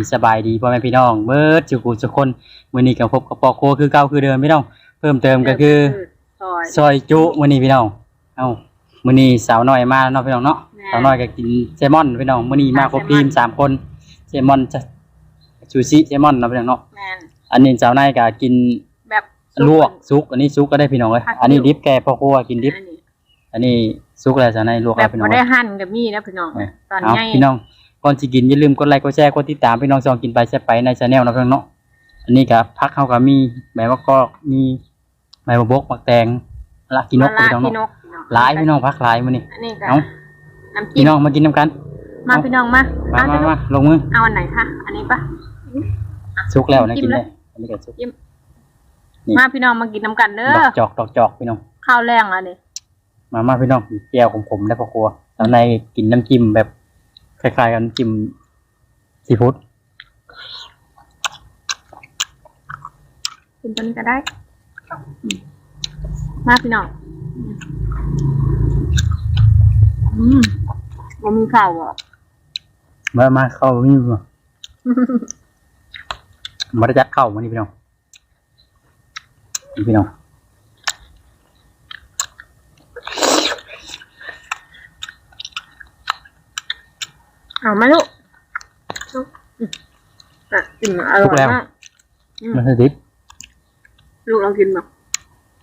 ดีครับค่ะสวัสดีสบายดีพ่อแม่พี่น้องเบิดจุกุทุกคนมื้อนี้ก็พบกับปอโคคือเก่าคือเดิมพี่น้องเพิ่มเติมก็คือซอยซอยจุมื้อนี้พี่น้องเอ้ามื้อนี้สาวน้อยมาเนาะพี่น้องเนาะแม่สาวน้อยก็กินแซลมอนพี่น้องมื้อนี้มาครบแซลมอนทีมสามคนแซลมอนจะซูชิแซลมอนเนาะพี่น้องเนาะแม่นอันนี้สาวนายก็กินแบบลวกซุก อันนี้ซุกก็ได้พี่น้องเอ้ยผักอันนี้อยู่ดิบแกพ่อครัวกินดิบอันนี้อันนี้ซุกอะไรสาวนายลวกแบแล้วบพี่น้อบ่งได้เอ้ยหั่นก็มีนะพี่น้องเอ้ยตอนเอาใหญ่พี่น้อง ก่อนสิกินอย่าลืมกดไลค์กดแชร์กดติดตามพี่น้องซองกินไปแซ่บไปในชาแนลนะพี่น้องเนาะอันนี้ก็พักเฮาก็มีใบมะกอกมีใบมะบกมักแตงละกินนกมะพี่ระน้องพี่นเนาะกพี่น้องหลายพี่น้องพักหลายมื้อนี้อันนี้ก็เอาน้ำจิ้พี่มน้องมากินน้ำกัน มาพี่น้องมามาเอมาเดี๋ยวมาลงมือเอาอันไหนคะอันนี้ปะซุกแล้วนะจิ้กิมนเลได้ยอันนี้ก็ซุกนี่มาพี่น้องมากินน้ำกันเด้ดออกจอกดอกจอกพี่น้องข้าวแรงแล้วนี่มามาพี่น้องแก้วขมๆได้พอครัวแล้วในกินน้ำจิ้มแบบ คล้ายๆกันน้ำจิ้มซีฟู้ดกินตัวนี้ก็ได้อืมมาพี่น้องอืมบ่มีข้าวบ่มามาเข้ามีมามาได้จัดเข้ามานี่พี่น้องนี่พี่น้อง เอามาลูกอืมอะกินอร่อยมากอืมมันคือดิบลูกลองกินแบบ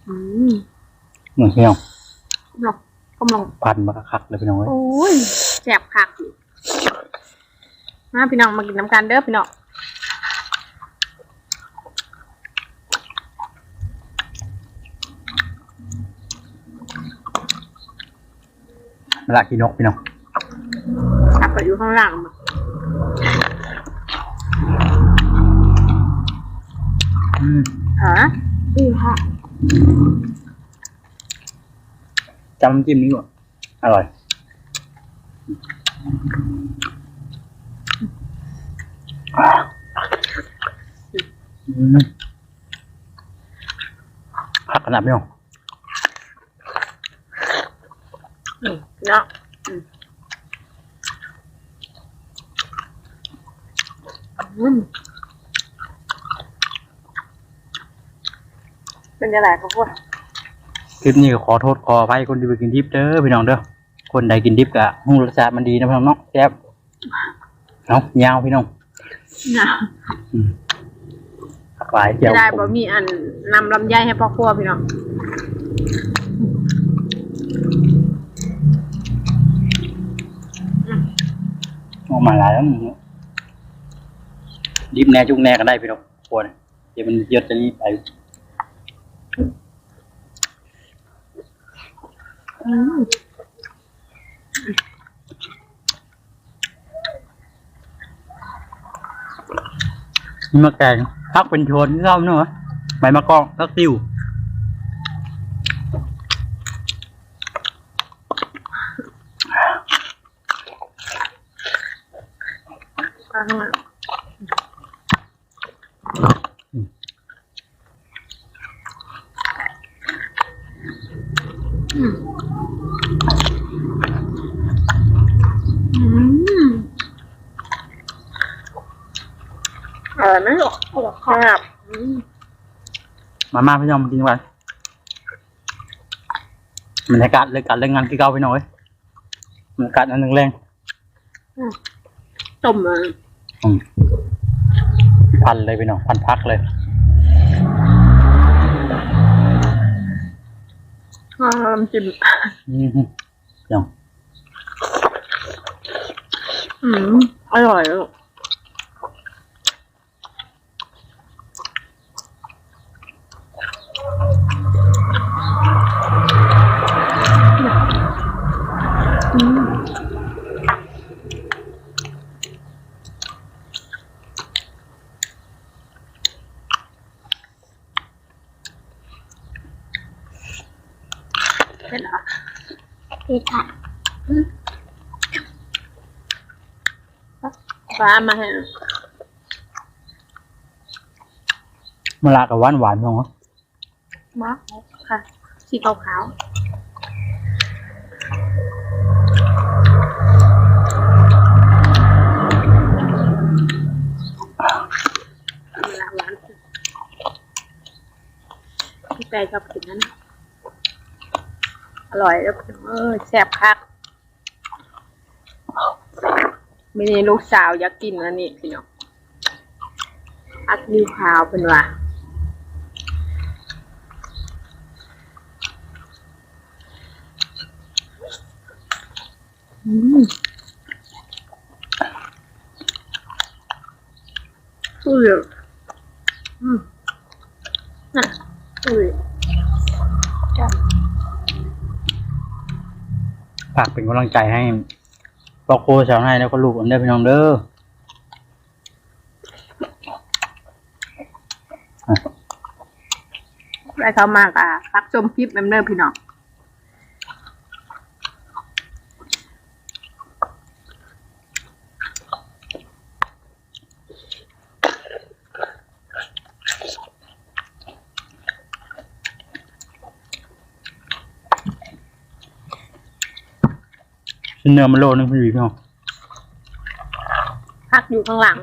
อืมเหมือนพี่น้องลองกำลังพันมาคักๆเลยพี่น้องเอ้ยโอ้ยแสบคักอยู่มาพี่น้องมากินน้ำกันเด้อพี่น้องมาละกินนกพี่น้อง กลับไปอยู่ข้างล่างมาอืมเออดีค่ะจำน้ำจิ้มนี้ก่อนอร่อย อืมผักขนาดพี่น้องอืมพี่น้องอืมอืม เป็นยังไงครับพวกคลิปนี้ก็ขอโทษขออภัยคนที่ไปกินดิบเด้อพี่น้องเด้อคนใดกินดิบกะหูรสชาติมันดีนะพี่น้องเนาะแซ่บเอายาวพี่น้องนะปลายเจียวไม่ได้บ่มีอันนำลำไยให้พ่อครัวพี่น้องออกมาหลายแล้วมึง ดิบแน่จุกแน่ก็ได้พี่น้องควรเดี๋ยวมันเยอะจะนี่ไปนี่มะแกงพักเป็นโทนที่ชอบเนอะใบมะกอกพักติวเอาข้างหลังอืมอืมอร่อยไหม ลูกอร่อยครับอืมมามาพี่น้องมากินกันบรรยากาศเลยการเรื่องงานที่เก่าพี่น้องเอ้ยบรรยากาศอันหนึ่งแรงต้มมาอืมพันเลยพี่น้องพันพักเลยอ่าน้ำจิ้มอืมพี่น้องอืมอร่อยลูกอืม เป็นเหรอพี่ค่ะฟ้ามาให้มะละกับหวานหวานๆพี่น้องเอ้ยมาค่ะ สีขาวๆ แต่ชอบกินนั่นอร่อยแล้วเออแซ่บคักไม่นี่ลูกสาวอยากกินอันนี้พี่น้องอัดนิ้วขาวเป็นว่าอืมอุ้ยอืมอะอุ้ยจ้ะ ฝากเป็นกำลังใจให้ปอกโคชาวไร่แล้วก็ลูกผมได้อพี่น้องเด้อไปเข้ามากอะฟักชมคลิปแมมเนอร์พี่น้อง เนื้อมันโลนึงพี่น้องพักอยู่ข้างหลัง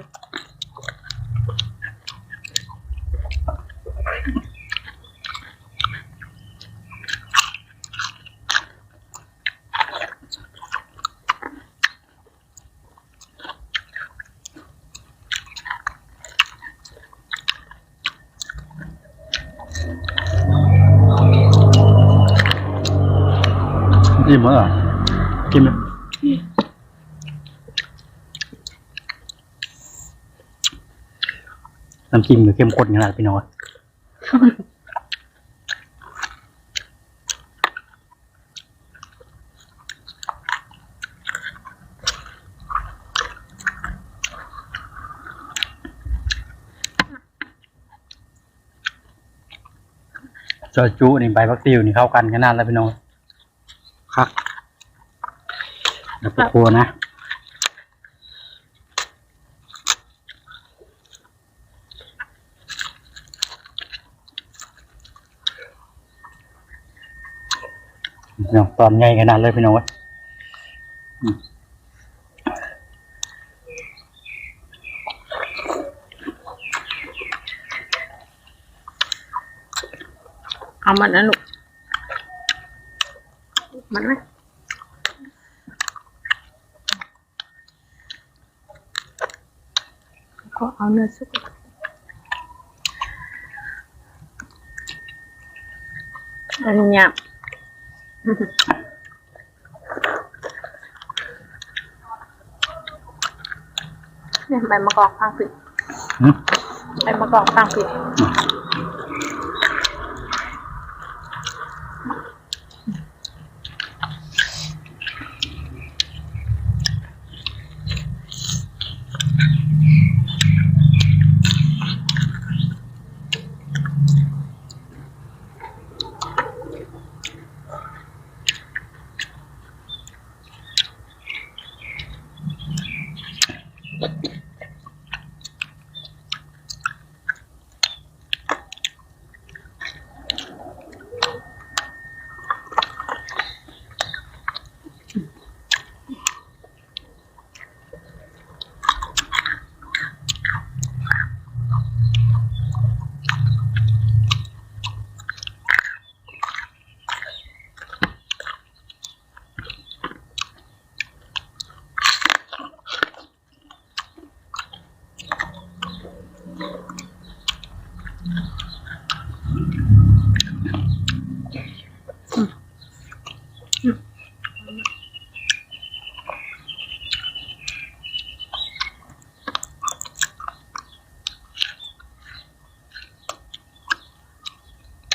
จิ้มมั้งเหรอจิ้มไหม น้ำจิ้มมันเข้มข้นขนาดพี่น้องจอจุนี่ใบพักติวนี่เข้ากันขนาดแล้วพี่น้องครับแล้วก็ครัวนะ พี่น้องตอนใหญ่ขนาดเลยพี่น้องเว้ยอืมเอามันนะลูกมันไหมก็เอาเนื้อสุกอันเนี้ย เนี่ยใบมะกอกข้างผิดอืมใบมะกอกข้างผิด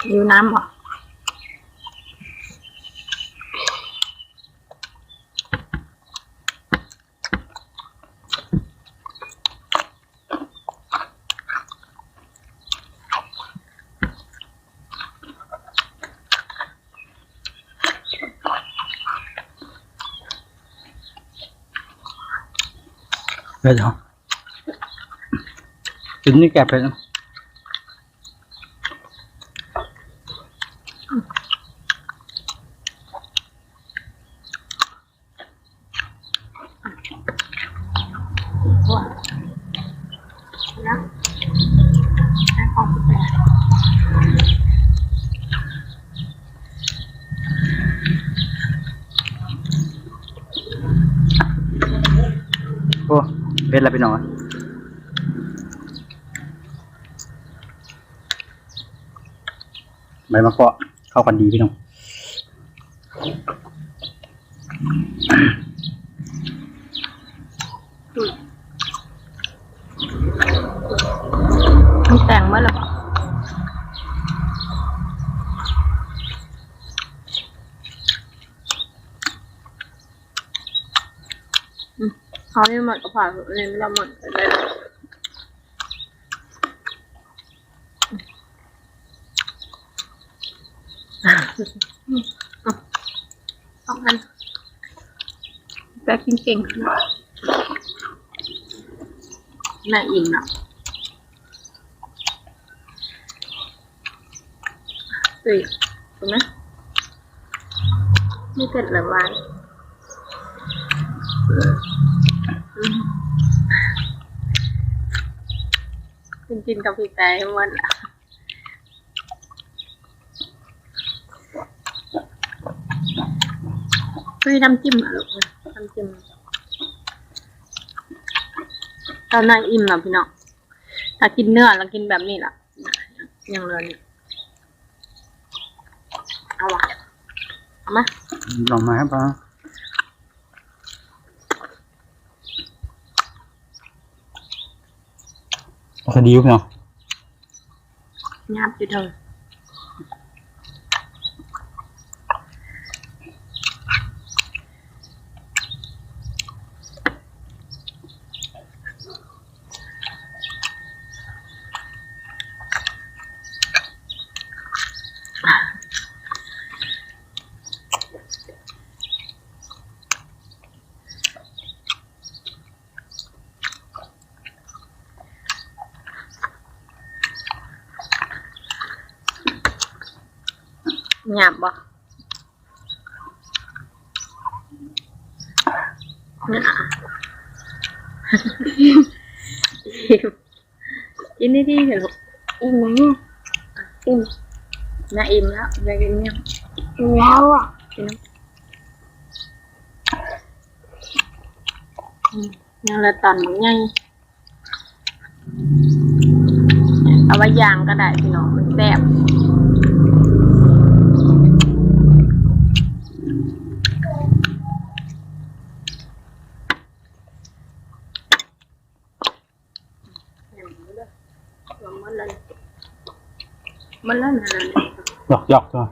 อยู่น้ำเหรอเดี๋ยวกินนี่แกะไปนะ ว่านะให้ของแปล เผ็ดแล้วพี่น้องใบมะกอกเข้ากันดีพี่น้อง มีแต่งเมื่อไหร่ปะอืม เขาไม่หมดก็ผ่านเลยไม่ละหมดเลยอะสองอันแป๊กกินเก่งน่าอิ่มเนะตุยถูกไหมไม่เกิดหรือวาน กินกินกับพี่แต่หมดละเฮ้ยน้ำจิ้มอะลูกน้ำจิ้มตอนนั้นอิ่มแล้วพี่น้องถ้ากินเนื้อเรากินแบบนี้ล่ะยังเหลือนี่เอาวะเอามาลองมาครับ ป้าโอเคดีพี่น้อง งามอยู่เธอ หยาบบ่เนี่ยอะกินได้ดีเถอะลูกอิ่มไหมเนี่ยอิ่มน่าอิ่มแล้วอยากกินเนี่ยอิ่มแล้วอะกินน้ำอืมยังละตอนมันใหญ่เอาไว้ย่างก็ได้พี่น้องมันแซ่บ มันแล้วมันแล้วนะหยอกหยอกจ้ะ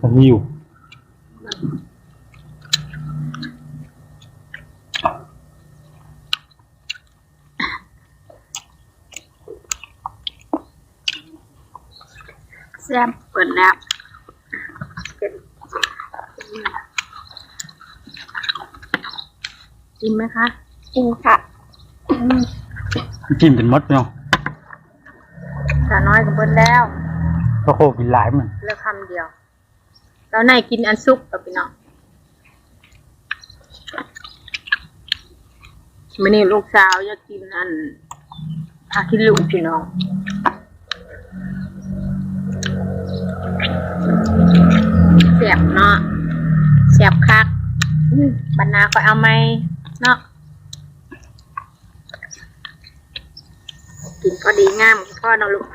ก็หิวแซ่บเปิดแล้วกินไหมคะอิ่มค่ะอืมจิ้มจนหมดพี่น้อง สาวน้อยกับเบิดแล้วก็โคกินหลายมันเหลือคำเดียว แล้วในกินอันซุปกับพี่น้องมื่อนี้ลูกสาวอยากกินอันพาคิลุพี่น้องเสียบเนาะเสียบคักอืมบรรณาก็เอาไหมเนาะ กินพอดีงามพ่อเนาะลูก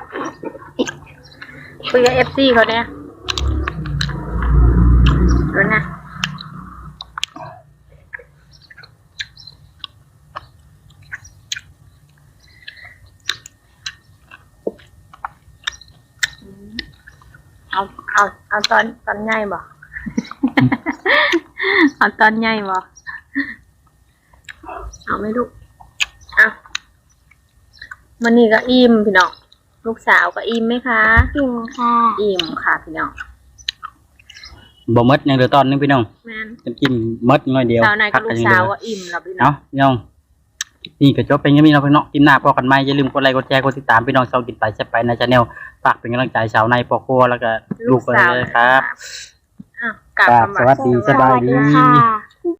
คุยกับเอฟซีเขาเนี่ยดูนะเอาเอาเอาตอนตอนใหญ่บ่เอาตอนใหญ่บ่เอาไหม่ลูกเอา มันนี่ก็อิ่มพี่น้องลูกสาวก็อิ่มไหมคะอิ่มค่ะอิ่มค่ะพี่น้องบ่หมดยังเหลือตอนนึงพี่น้องแม่นจะกินหมดน้อยเดียวสาวนายกับลูกยังสาวเหลือก็อิ่มแล้วพี่น้อเนาะงพี่น้องนี่ก็จบเป็นอยังนี้เนาะพี่น้องกินหน้าพอกันไหมอย่าลืมกดไลค์กดแชร์กดติดตามพี่น้องชาวกินไปแซ่บไปในชาแนลฝากเป็นกำลังใจชาวในปอครัวแล้วก็ลูกไปเลยครับอ้าวกลับครับมาสวัสดีสบายดีค่ะ